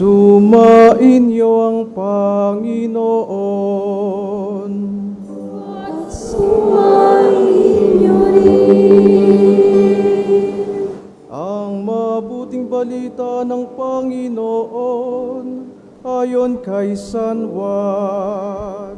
Sumainyo ang Panginoon. Sumainyo rin. Ang mabuting balita ng Panginoon ayon kay San Juan.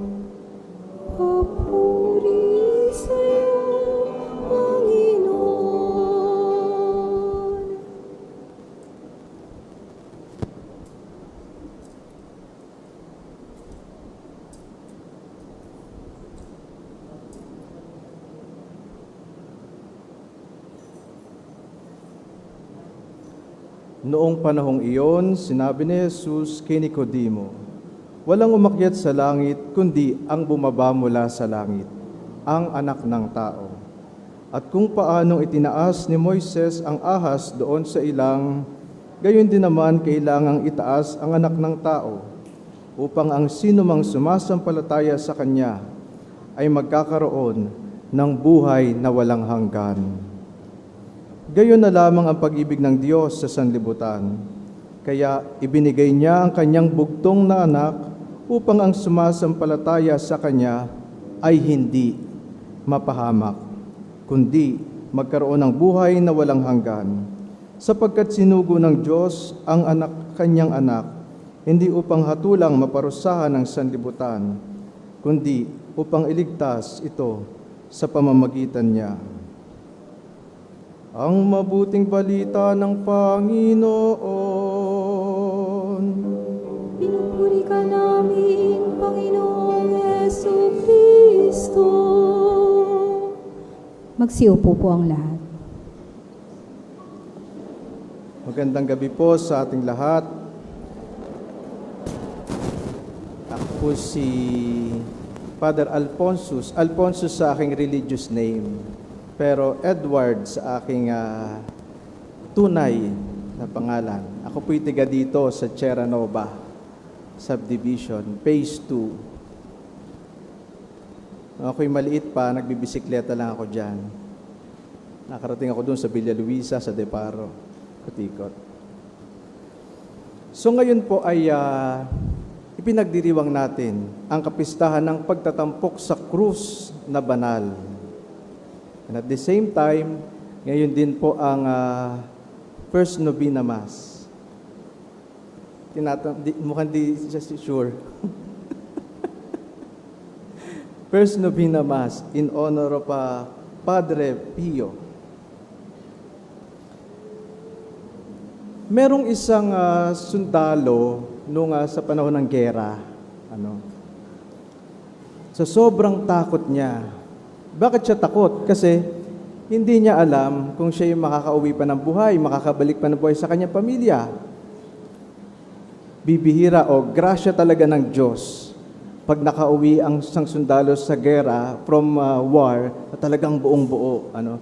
Noong panahong iyon, sinabi ni Jesus kay Nicodemo, Walang umakyat sa langit, kundi ang bumaba mula sa langit, ang anak ng tao. At kung paanong itinaas ni Moises ang ahas doon sa ilang, gayon din naman kailangang itaas ang anak ng tao, upang ang sinumang sumasampalataya sa Kanya ay magkakaroon ng buhay na walang hanggan. Gayon na lamang ang pag-ibig ng Diyos sa sanlibutan. Kaya ibinigay niya ang kanyang bugtong na anak upang ang sumasampalataya sa kanya ay hindi mapahamak, kundi magkaroon ng buhay na walang hanggan. Sapagkat sinugo ng Diyos ang anak kanyang anak, hindi upang hatulang maparusahan ng sanlibutan, kundi upang iligtas ito sa pamamagitan niya. Ang mabuting balita ng Panginoon. Pinupuri ka namin, Panginoong Yesu Kristo. Magsiupo po ang lahat. Magandang gabi po sa ating lahat. Ako po si Father Alphonsus. Alphonsus sa aking religious name. Pero Edward sa aking ah, tunay na pangalan. Ako po'y tiga dito sa Terra Nova Subdivision, Phase 2. Nung ako'y maliit pa, nagbibisikleta lang ako dyan. Nakarating ako dun sa Villa Luisa, sa Deparo, Kutikot. So ngayon po ay ah, ipinagdiriwang natin ang kapistahan ng pagtatampok sa krus na banal. And at the same time, ngayon din po ang ah, First Novena Mass. Tinatam di, mukhang di si- sure. First Novena Mass in honor of ah, Padre Pio. Merong isang ah, sundalo nung ah, sa panahon ng gera, ano. Sa sobrang takot niya. Bakit siya takot? Kasi hindi niya alam kung siya yung makakauwi pa ng buhay, makakabalik pa ng buhay sa kanyang pamilya. Bibihira o grasya talaga ng Diyos pag nakauwi ang isang sundalo sa gera from ah, war na talagang buong buo. Ano?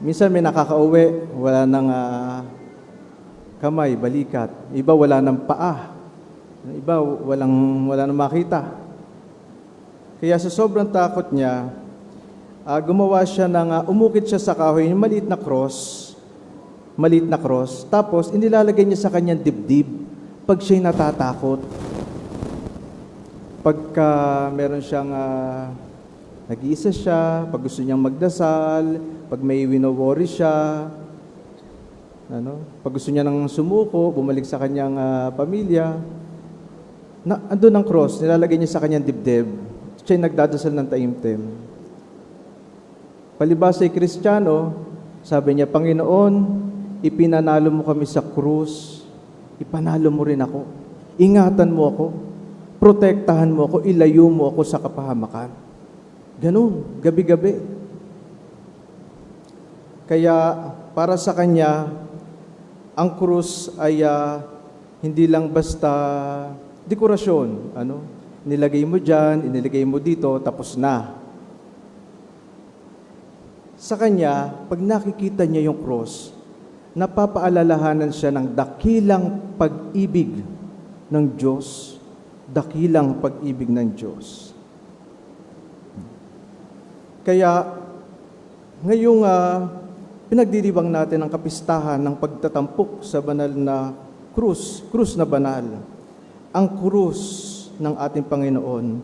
Minsan may nakakauwi, wala nang ah, kamay, balikat. Iba wala ng paa. Iba walang wala nang makita. Kaya sa sobrang takot niya, ah, gumawa siya ng ah, umukit siya sa kahoy, yung maliit na cross, maliit na cross, tapos inilalagay niya sa kanyang dibdib pag siya'y natatakot. Pagka meron siyang ah, nag-iisa siya, pag gusto niyang magdasal, pag may wino-worry siya, ano, pag gusto niya nang sumuko, bumalik sa kanyang ah, pamilya, na andun ang cross, nilalagay niya sa kanyang dibdib. Siya'y nagdadasal ng taimtim. Palibas ay Kristiyano, sabi niya, Panginoon, ipinanalo mo kami sa krus, ipanalo mo rin ako. Ingatan mo ako, protektahan mo ako, ilayo mo ako sa kapahamakan. Ganun, gabi-gabi. Kaya para sa kanya, ang krus ay ah, hindi lang basta dekorasyon. Ano? Nilagay mo dyan, inilagay mo dito, tapos na. Sa kanya, pag nakikita niya yung cross, napapaalalahanan siya ng dakilang pag-ibig ng Diyos. Dakilang pag-ibig ng Diyos. Kaya, ngayong ah, pinagdiriwang natin ang kapistahan ng pagtatampok sa banal na krus, krus na banal. Ang krus ng ating Panginoon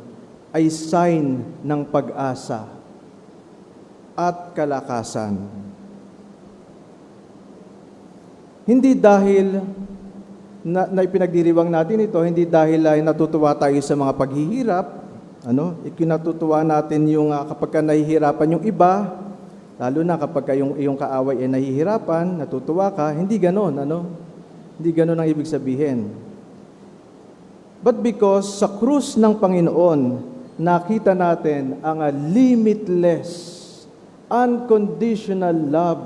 ay sign ng pag-asa at kalakasan. Hindi dahil na, na ipinagdiriwang natin ito, hindi dahil ay natutuwa tayo sa mga paghihirap, ano, ikinatutuwa natin yung uh, kapag ka nahihirapan yung iba, lalo na kapag ka yung iyong kaaway ay nahihirapan, natutuwa ka, hindi ganon, ano? Hindi ganon ang ibig sabihin. But because sa krus ng Panginoon, nakita natin ang uh, limitless, unconditional love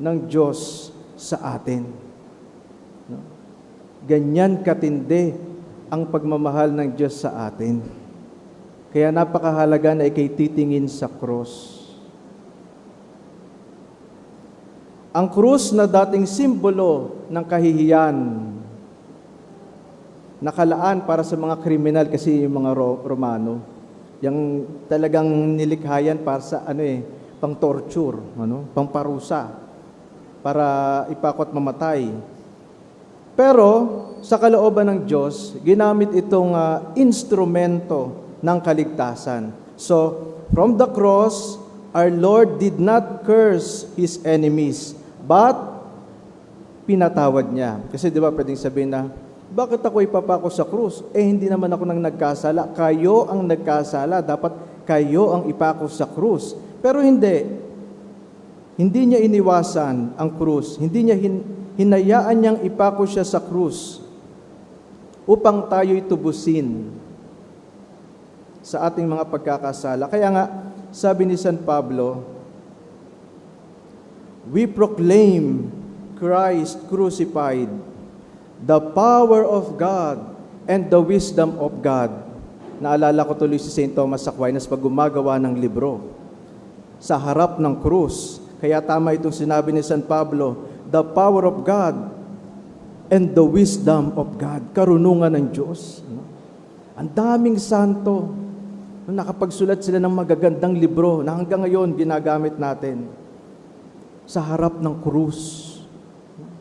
ng Diyos sa atin. No? Ganyan katindi ang pagmamahal ng Diyos sa atin. Kaya napakahalaga na ikay titingin sa krus. Ang krus na dating simbolo ng kahihiyan, nakalaan para sa mga kriminal kasi yung mga Ro- Romano. Yung talagang nilikhayan para sa ano eh, pang torture, ano, pang parusa para ipakot mamatay. Pero sa kalooban ng Diyos, ginamit itong ah, instrumento ng kaligtasan. So, from the cross, our Lord did not curse His enemies, but pinatawad niya. Kasi di ba pwedeng sabihin na, bakit ako ipapako sa krus? Eh hindi naman ako nang nagkasala. Kayo ang nagkasala. Dapat kayo ang ipako sa krus. Pero hindi. Hindi niya iniwasan ang krus. Hindi niya hin- hinayaan niyang ipako siya sa krus upang tayo'y tubusin sa ating mga pagkakasala. Kaya nga, sabi ni San Pablo, we proclaim Christ crucified, the power of God and the wisdom of God. Naalala ko tuloy si St. Thomas Aquinas pag gumagawa ng libro sa harap ng krus. Kaya tama itong sinabi ni San Pablo, the power of God and the wisdom of God. Karunungan ng Diyos. Ang daming santo. Nakapagsulat sila ng magagandang libro na hanggang ngayon ginagamit natin sa harap ng krus.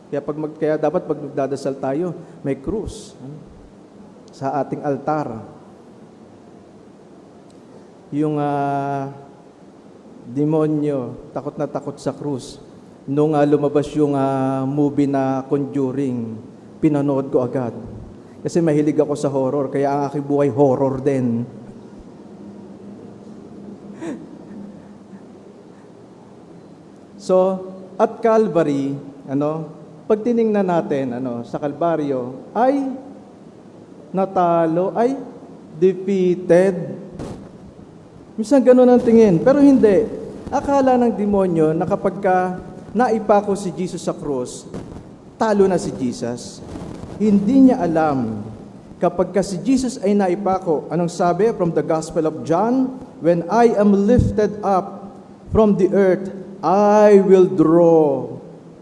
Kaya, pag mag, kaya dapat pag magdadasal tayo, may krus ano, sa ating altar. Yung ah, demonyo, takot na takot sa krus. Nung ah, lumabas yung ah, movie na Conjuring, pinanood ko agad. Kasi mahilig ako sa horror, kaya ang aking buhay horror din. So, at Calvary, ano, pag tiningnan natin, ano, sa Kalbaryo, ay natalo, ay defeated. Minsan ganun ang tingin, pero hindi. Akala ng demonyo na kapag ka naipako si Jesus sa krus, talo na si Jesus. Hindi niya alam kapag ka si Jesus ay naipako, anong sabi from the Gospel of John? When I am lifted up from the earth, I will draw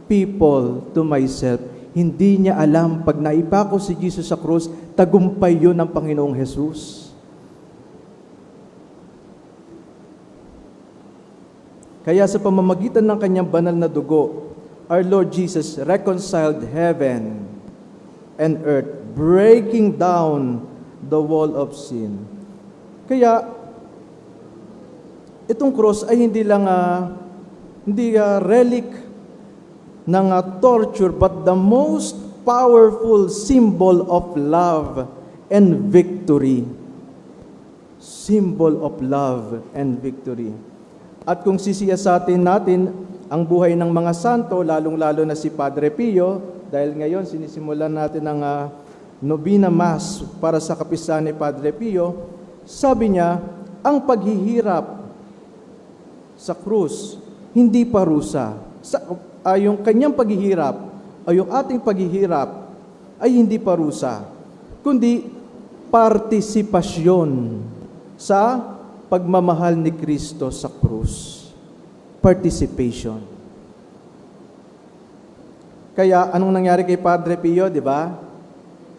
people to myself. Hindi niya alam pag naipako si Jesus sa krus, tagumpay yun ng Panginoong Jesus. Kaya sa pamamagitan ng kanyang banal na dugo, our Lord Jesus reconciled heaven and earth, breaking down the wall of sin. Kaya, itong cross ay hindi lang ah, hindi ah, relic ng ah, torture, but the most powerful symbol of love and victory. Symbol of love and victory. At kung sisiyasatin natin ang buhay ng mga santo, lalong-lalo na si Padre Pio, dahil ngayon sinisimulan natin ang ah, Novena Mass para sa kapisan ni Padre Pio, sabi niya, ang paghihirap sa krus, hindi parusa. Sa, ay yung kanyang paghihirap, ay yung ating paghihirap, ay hindi parusa, kundi partisipasyon sa pagmamahal ni Kristo sa krus. Participation. Kaya anong nangyari kay Padre Pio, di ba?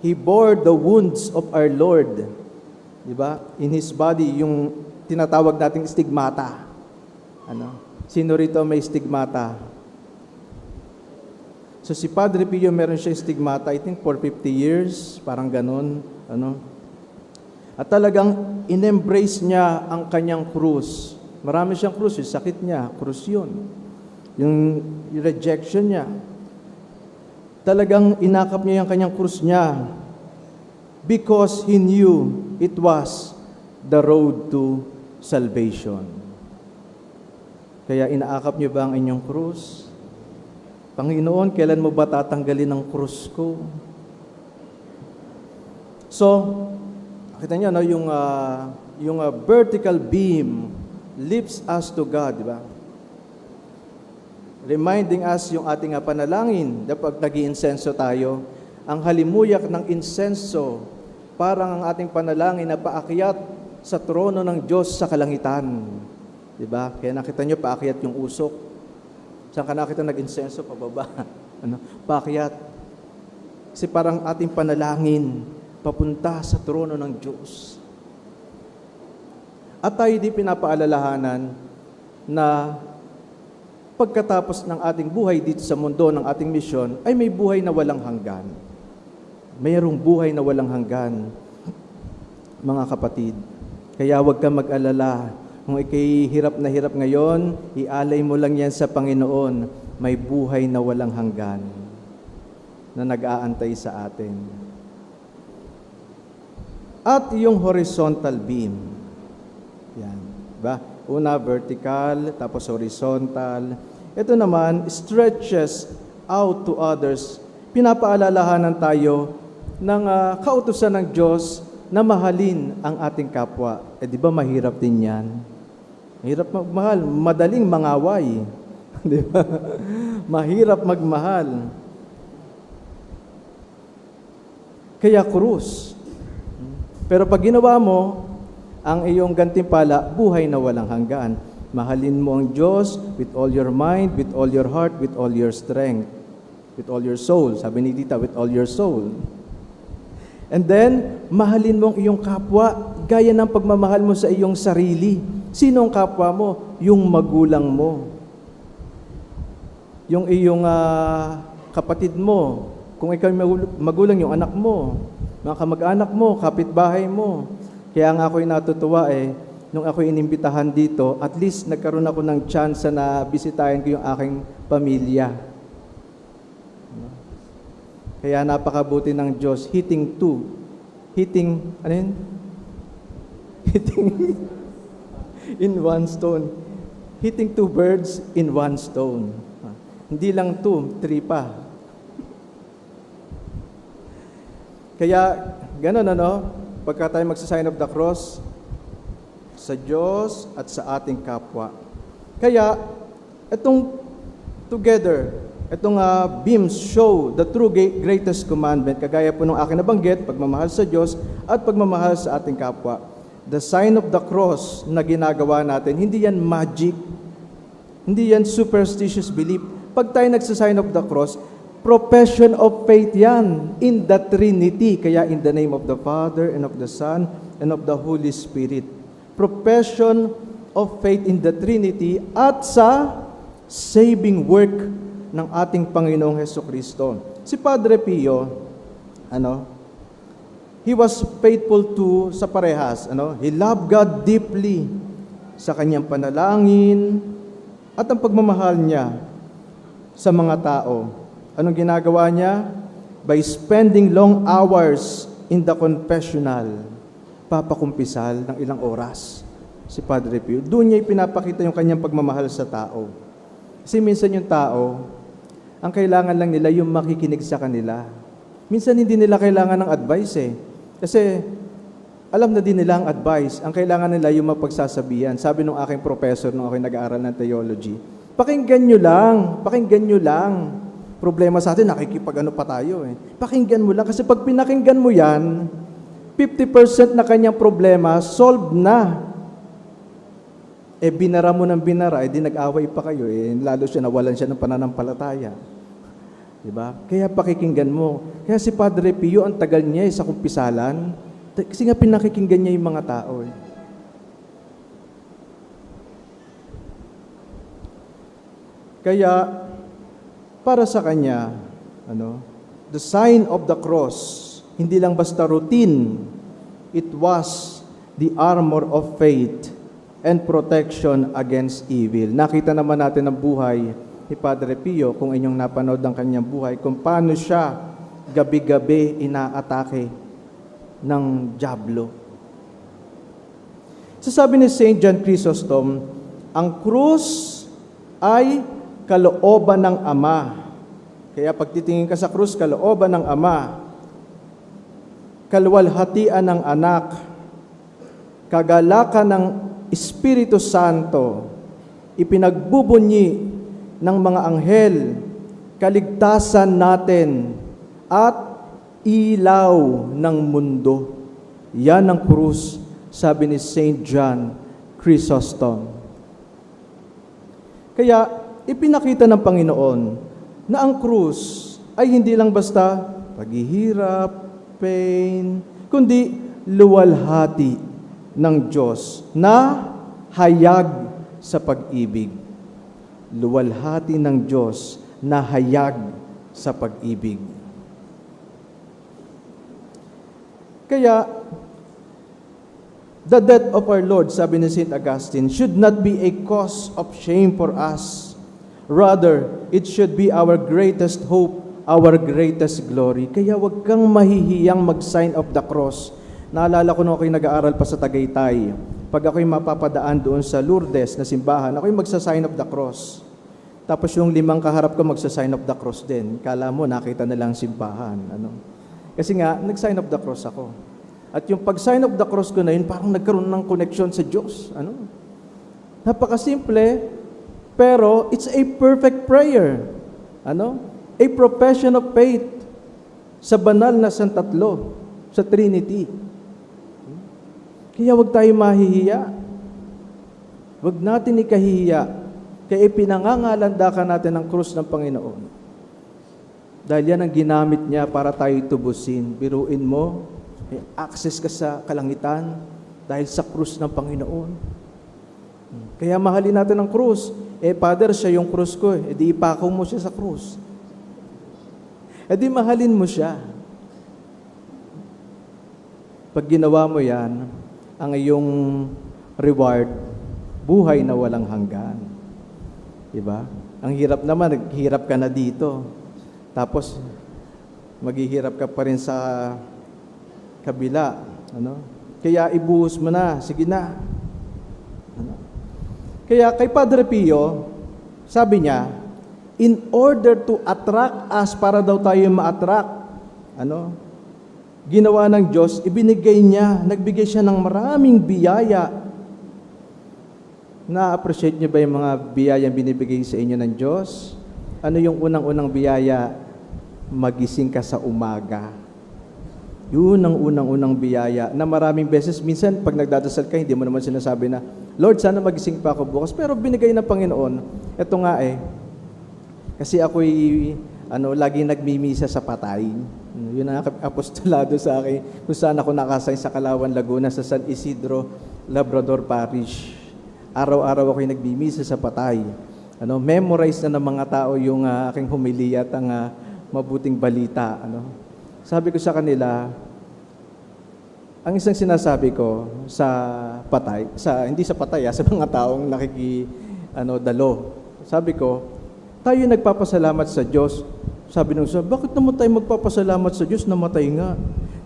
He bore the wounds of our Lord. Di ba? In his body, yung tinatawag nating stigmata. Ano? Sino rito may stigmata? So si Padre Pio meron siya stigmata, I think for 50 years, parang ganun, ano. At talagang in-embrace niya ang kanyang krus. Marami siyang krus, yung sakit niya, krus yun. Yung, rejection niya. Talagang inakap niya yung kanyang krus niya because he knew it was the road to salvation. Kaya inaakap niyo ba ang inyong krus? Panginoon, kailan mo ba tatanggalin ang krus ko? So, kita niyo no, yung ah, yung ah, vertical beam lifts us to God, di ba? Reminding us yung ating ah, panalangin, kapag nag insenso tayo, ang halimuyak ng insenso, parang ang ating panalangin na paakyat sa trono ng Diyos sa kalangitan. Di ba? Kaya nakita niyo, paakyat yung usok. Saan ka nakita nag-insenso? Pababa. ano? Paakyat. Kasi parang ating panalangin, papunta sa trono ng Diyos. At tayo di pinapaalalahanan na pagkatapos ng ating buhay dito sa mundo, ng ating misyon, ay may buhay na walang hanggan. Mayroong buhay na walang hanggan, mga kapatid. Kaya huwag ka mag-alala. Kung ikay hirap na hirap ngayon, ialay mo lang yan sa Panginoon. May buhay na walang hanggan na nag-aantay sa atin. At yung horizontal beam. Yan. Ba? Una vertical, tapos horizontal. Ito naman stretches out to others. Pinapaalalahanan tayo ng ah, kautusan ng Diyos na mahalin ang ating kapwa. Eh di ba mahirap din 'yan? Mahirap magmahal, madaling mangaway. di ba? Mahirap magmahal. Kaya krus. Pero pag ginawa mo, ang iyong gantimpala, buhay na walang hanggan. Mahalin mo ang Diyos with all your mind, with all your heart, with all your strength, with all your soul. Sabi ni Tita, with all your soul. And then, mahalin mo ang iyong kapwa gaya ng pagmamahal mo sa iyong sarili. Sino ang kapwa mo? Yung magulang mo. Yung iyong ah, kapatid mo. Kung ikaw magulang, yung anak mo. Mga kamag-anak mo, kapitbahay mo. Kaya nga ako'y natutuwa eh, nung ako'y inimbitahan dito, at least nagkaroon ako ng chance na bisitahin ko yung aking pamilya. Kaya napakabuti ng Diyos, hitting two. Hitting, ano yun? Hitting in one stone. Hitting two birds in one stone. Hindi lang two, three pa. Kaya, ganun ano, pagka tayo magsasign of the cross, sa Diyos at sa ating kapwa. Kaya, itong together, itong uh, beams show the true greatest commandment, kagaya po nung akin nabanggit, pagmamahal sa Diyos at pagmamahal sa ating kapwa. The sign of the cross na ginagawa natin, hindi yan magic, hindi yan superstitious belief. Pag tayo nagsasign of the cross, profession of faith yan in the Trinity. Kaya in the name of the Father and of the Son and of the Holy Spirit. Profession of faith in the Trinity at sa saving work ng ating Panginoong Heso Kristo. Si Padre Pio, ano, he was faithful to sa parehas, ano? He loved God deeply sa kanyang panalangin at ang pagmamahal niya sa mga tao. Anong ginagawa niya? By spending long hours in the confessional, papakumpisal ng ilang oras si Padre Pio. Doon niya ipinapakita yung kanyang pagmamahal sa tao. Kasi minsan yung tao, ang kailangan lang nila yung makikinig sa kanila. Minsan hindi nila kailangan ng advice eh. Kasi alam na din nila ang advice. Ang kailangan nila yung mapagsasabihan. Sabi nung aking professor nung ako'y nag-aaral ng theology, pakinggan nyo lang, pakinggan nyo lang. Problema sa atin, nakikipag-ano pa tayo eh. Pakinggan mo lang. Kasi pag pinakinggan mo yan, 50% na kanyang problema, solved na. Eh, binara mo ng binara, eh, di nag-away pa kayo, eh, lalo siya nawalan siya ng pananampalataya. Di ba? Kaya pakikinggan mo. Kaya si Padre Pio, ang tagal niya eh, sa kumpisalan, kasi nga pinakikinggan niya yung mga tao. Eh. Kaya, para sa kanya, Ano? The sign of the cross, hindi lang basta routine. It was the armor of faith and protection against evil. Nakita naman natin ang buhay ni Padre Pio kung inyong napanood ang kanyang buhay, kung paano siya gabi-gabi inaatake ng Diablo. Sasabi ni St. John Chrysostom, ang krus ay kalooban ng Ama. Kaya pag titingin ka sa krus, kalooban ng Ama. Kalwalhatian ng anak. Kagalakan ng Espiritu Santo. Ipinagbubunyi ng mga anghel. Kaligtasan natin at ilaw ng mundo. Yan ang krus, sabi ni St. John Chrysostom. Kaya ipinakita ng Panginoon na ang krus ay hindi lang basta paghihirap, pain, kundi luwalhati ng Diyos na hayag sa pag-ibig. Luwalhati ng Diyos na hayag sa pag-ibig. Kaya, the death of our Lord, sabi ni St. Augustine, should not be a cause of shame for us. Rather, it should be our greatest hope, our greatest glory. Kaya wag kang mahihiyang mag-sign of the cross. Naalala ko nung ako'y nag-aaral pa sa Tagaytay, pag ako'y mapapadaan doon sa Lourdes na simbahan, ako'y magsa-sign of the cross. Tapos yung limang kaharap ko magsa-sign of the cross din. Kala mo, nakita na lang simbahan. Ano? Kasi nga, nag-sign of the cross ako. At yung pag-sign of the cross ko na yun, parang nagkaroon ng connection sa Diyos. Ano? Napakasimple, pero it's a perfect prayer. Ano? A profession of faith sa banal na Santatlo, sa Trinity. Kaya wag tayo mahihiya. Wag natin ikahihiya. Kaya ipinangangalandakan natin ang krus ng Panginoon. Dahil yan ang ginamit niya para tayo tubusin. Biruin mo, may access ka sa kalangitan dahil sa krus ng Panginoon. Kaya mahalin natin ang krus. Eh, Father, siya yung krus ko. Eh, di ipakaw mo siya sa krus. Eh, di mahalin mo siya. Pag ginawa mo yan, ang iyong reward, buhay na walang hanggan. Diba? Ang hirap naman, naghirap ka na dito. Tapos, maghihirap ka pa rin sa kabila. Ano? Kaya ibuhos mo na. Sige na. Ano? Kaya kay Padre Pio, sabi niya, in order to attract us, para daw tayo ma-attract, ano? Ginawa ng Diyos, ibinigay niya, nagbigay siya ng maraming biyaya. Na-appreciate niyo ba yung mga biyayang binibigay sa inyo ng Diyos? Ano yung unang-unang biyaya? Magising ka sa umaga. Yun ang unang-unang biyaya na maraming beses, minsan pag nagdadasal ka, hindi mo naman sinasabi na, Lord, sana magising pa ako bukas. Pero binigay ng Panginoon, eto nga eh, kasi ako'y ano, lagi nagmimisa sa patay. Yun ang apostolado sa akin kung saan ako nakasay sa Kalawan, Laguna, sa San Isidro, Labrador Parish. Araw-araw ako'y nagmimisa sa patay. Ano, memorize na ng mga tao yung ah, aking humili at ang ah, mabuting balita. Ano. Sabi ko sa kanila, ang isang sinasabi ko sa patay, sa hindi sa patay, ah, sa mga taong nakiki ano dalo. Sabi ko, tayo nagpapasalamat sa Diyos. Sabi nung sa, bakit naman tayo magpapasalamat sa Diyos? Namatay nga.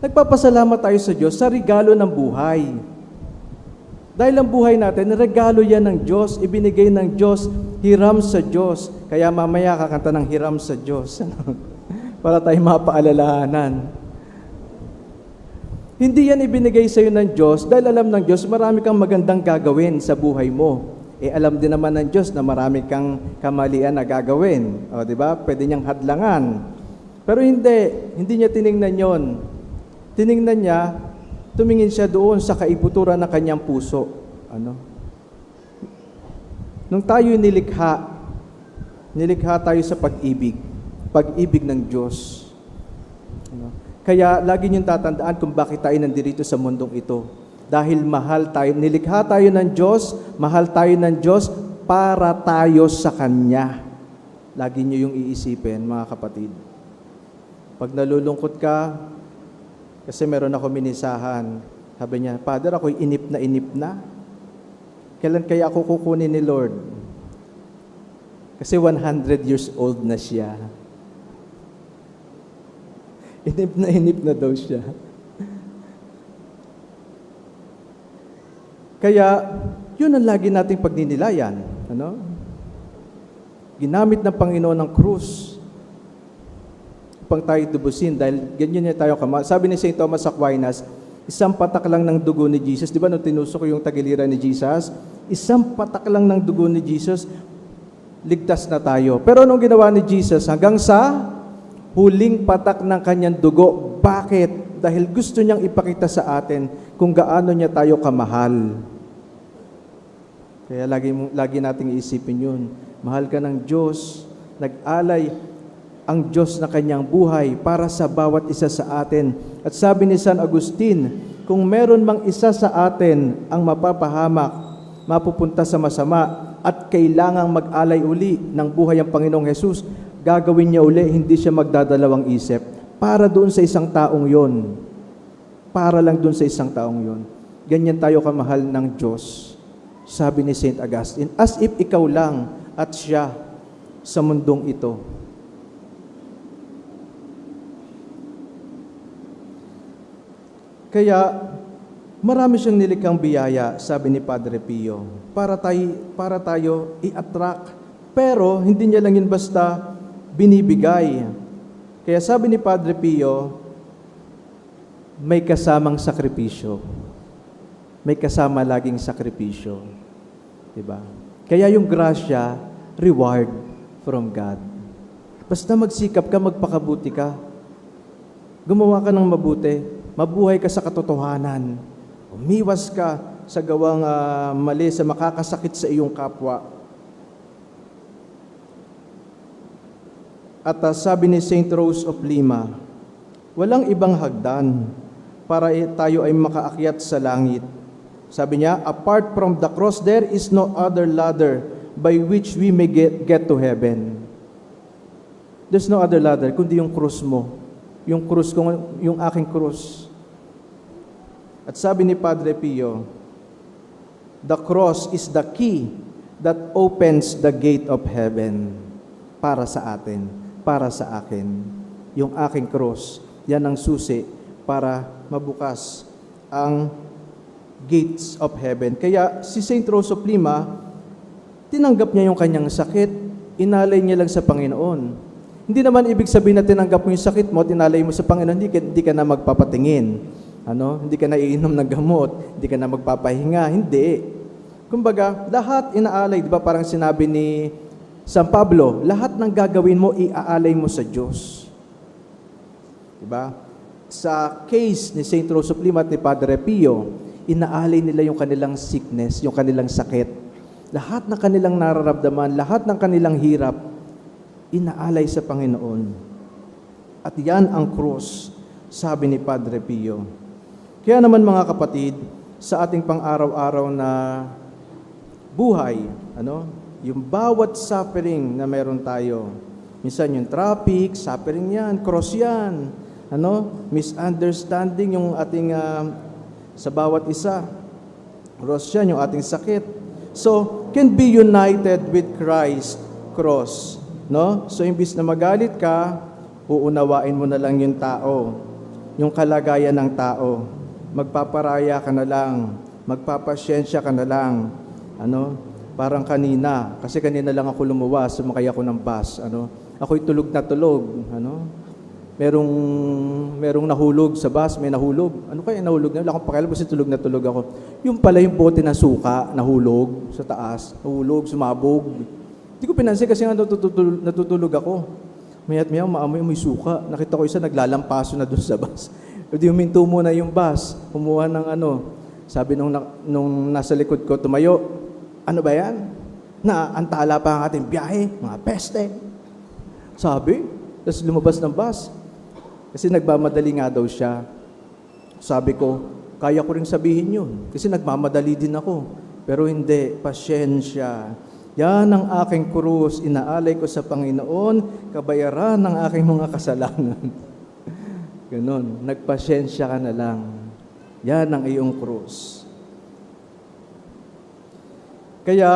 Nagpapasalamat tayo sa Diyos sa regalo ng buhay. Dahil ang buhay natin, regalo yan ng Diyos, ibinigay ng Diyos, hiram sa Diyos. Kaya mamaya kakanta ng hiram sa Diyos. Para tayo mapaalalahanan. Hindi yan ibinigay sa iyo ng Diyos dahil alam ng Diyos marami kang magandang gagawin sa buhay mo. Eh alam din naman ng Diyos na marami kang kamalian na gagawin. O, di ba? Pwede niyang hadlangan. Pero hindi, hindi niya tiningnan yon. Tiningnan niya, tumingin siya doon sa kaibuturan ng kanyang puso. Ano? Nung tayo nilikha, nilikha tayo sa pag-ibig. Pag-ibig ng Diyos. Ano? Kaya lagi niyong tatandaan kung bakit tayo nandito sa mundong ito. Dahil mahal tayo, nilikha tayo ng Diyos, mahal tayo ng Diyos para tayo sa Kanya. Lagi niyo yung iisipin, mga kapatid. Pag nalulungkot ka, kasi meron ako minisahan, sabi niya, Father, ako'y inip na inip na. Kailan kaya ako kukunin ni Lord? Kasi 100 years old na siya. Inip na inip na daw siya. Kaya, yun ang lagi nating pagninilayan. Ano? Ginamit ng Panginoon ng krus upang tayo dubusin dahil ganyan niya tayo kama. Sabi ni St. Thomas Aquinas, isang patak lang ng dugo ni Jesus. Di ba nung tinusok yung tagiliran ni Jesus? Isang patak lang ng dugo ni Jesus, ligtas na tayo. Pero anong ginawa ni Jesus? Hanggang sa huling patak ng kanyang dugo. Bakit? Dahil gusto niyang ipakita sa atin kung gaano niya tayo kamahal. Kaya lagi, lagi nating iisipin yun. Mahal ka ng Diyos. Nag-alay ang Diyos na kanyang buhay para sa bawat isa sa atin. At sabi ni San Agustin, kung meron mang isa sa atin ang mapapahamak, mapupunta sa masama, at kailangang mag-alay uli ng buhay ang Panginoong Hesus, gagawin niya uli, hindi siya magdadalawang isip. Para doon sa isang taong yon. Para lang doon sa isang taong yon. Ganyan tayo kamahal ng Diyos. Sabi ni St. Augustine, as if ikaw lang at siya sa mundong ito. Kaya marami siyang nilikang biyaya, sabi ni Padre Pio, para tayo, para tayo i-attract. Pero hindi niya lang yun basta binibigay. Kaya sabi ni Padre Pio, may kasamang sakripisyo. May kasama laging sakripisyo. Diba? Kaya yung grasya, reward from God. Basta magsikap ka, magpakabuti ka. Gumawa ka ng mabuti. Mabuhay ka sa katotohanan. Umiwas ka sa gawang ah, mali sa makakasakit sa iyong kapwa. At ah, sabi ni St. Rose of Lima, walang ibang hagdan para tayo ay makaakyat sa langit. Sabi niya, apart from the cross, there is no other ladder by which we may get, get to heaven. There's no other ladder, kundi yung krus mo. Yung krus ko, yung aking krus. At sabi ni Padre Pio, the cross is the key that opens the gate of heaven para sa atin, para sa akin. Yung aking cross, yan ang susi para mabukas ang gates of heaven. Kaya si St. Rose of Lima, tinanggap niya yung kanyang sakit, inalay niya lang sa Panginoon. Hindi naman ibig sabihin na tinanggap mo yung sakit mo, tinalay mo sa Panginoon, hindi ka, hindi ka na magpapatingin. Ano? Hindi ka na iinom ng gamot, hindi ka na magpapahinga, hindi. Kumbaga, lahat inaalay, di ba parang sinabi ni San Pablo, lahat ng gagawin mo, iaalay mo sa Diyos. Di ba? Sa case ni St. Rose of Lima at ni Padre Pio, inaalay nila yung kanilang sickness, yung kanilang sakit. Lahat ng kanilang nararamdaman, lahat ng kanilang hirap, inaalay sa Panginoon. At yan ang cross, sabi ni Padre Pio. Kaya naman mga kapatid, sa ating pang-araw-araw na buhay, ano, yung bawat suffering na meron tayo, minsan yung traffic, suffering yan, cross yan, ano, misunderstanding yung ating ah, sa bawat isa, cross yan, yung ating sakit. So, can be united with Christ cross, no? So, imbis na magalit ka, uunawain mo na lang yung tao, yung kalagayan ng tao. Magpaparaya ka na lang, magpapasyensya ka na lang. Ano? Parang kanina, kasi kanina lang ako lumuwas, sumakay ako ng bus, ano? Ako'y tulog na tulog, ano? Merong merong nahulog sa bus, may nahulog. Ano kaya nahulog na? Wala akong pakialam kasi tulog na tulog ako. Yung pala yung bote na suka, nahulog sa taas, nahulog, sumabog. Hindi ko pinansin kasi nga natutulog, natutulog ako. Mayat maya, maamoy may suka. Nakita ko isa naglalampaso na doon sa bus. Hindi huminto muna yung bus. Kumuha ng ano. Sabi nung, nung nasa likod ko, tumayo. Ano ba yan? Na antala pa ang ating biyahe, mga peste. Sabi, tapos lumabas ng bus. Kasi nagmamadali nga daw siya. Sabi ko, kaya ko rin sabihin yun. Kasi nagmamadali din ako. Pero hindi, pasyensya. Yan ang aking krus, inaalay ko sa Panginoon, kabayaran ng aking mga kasalanan. Ganon, nagpasyensya ka na lang. Yan ang iyong krus. Kaya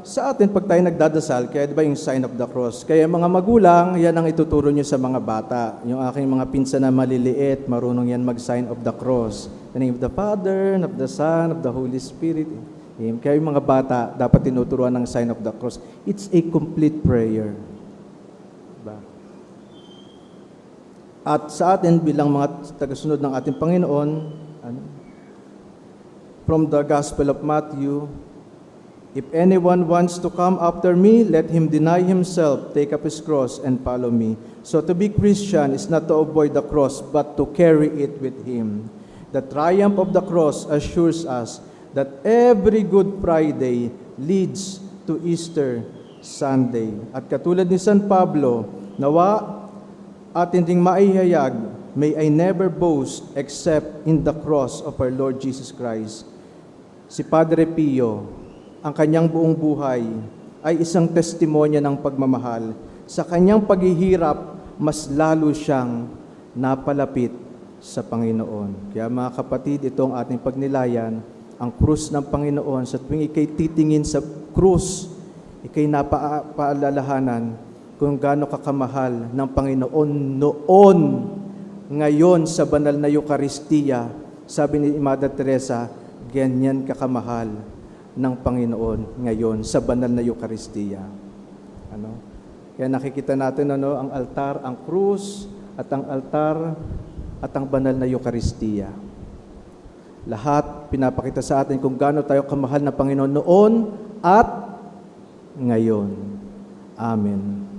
sa atin, pag tayo nagdadasal, kaya di ba yung sign of the cross? Kaya mga magulang, yan ang ituturo nyo sa mga bata. Yung aking mga pinsan na maliliit, marunong yan mag-sign of the cross. The name of the Father, and of the Son, of the Holy Spirit. Kaya yung mga bata, dapat tinuturuan ng sign of the cross. It's a complete prayer. Diba? At sa atin bilang mga tagasunod ng ating Panginoon, ano, from the Gospel of Matthew, If anyone wants to come after me, let him deny himself, take up his cross, and follow me. So to be Christian is not to avoid the cross, but to carry it with him. The triumph of the cross assures us that every Good Friday leads to Easter Sunday. At katulad ni San Pablo, nawa atin ding maihayag, may I never boast except in the cross of our Lord Jesus Christ. Si Padre Pio, ang kanyang buong buhay ay isang testimonya ng pagmamahal. Sa kanyang paghihirap, mas lalo siyang napalapit sa Panginoon. Kaya mga kapatid, ito ang ating pagnilayan, ang krus ng Panginoon. Sa tuwing ikay titingin sa krus, ikay napaalalahanan kung gaano kakamahal ng Panginoon noon, ngayon sa banal na Eukaristiya. Sabi ni Mother Teresa, ganyan kakamahal ng Panginoon ngayon sa banal na Eukaristiya. Ano? Kaya nakikita natin ano, ang altar, ang krus, at ang altar, at ang banal na Eukaristiya. Lahat pinapakita sa atin kung gaano tayo kamahal ng Panginoon noon at ngayon. Amen.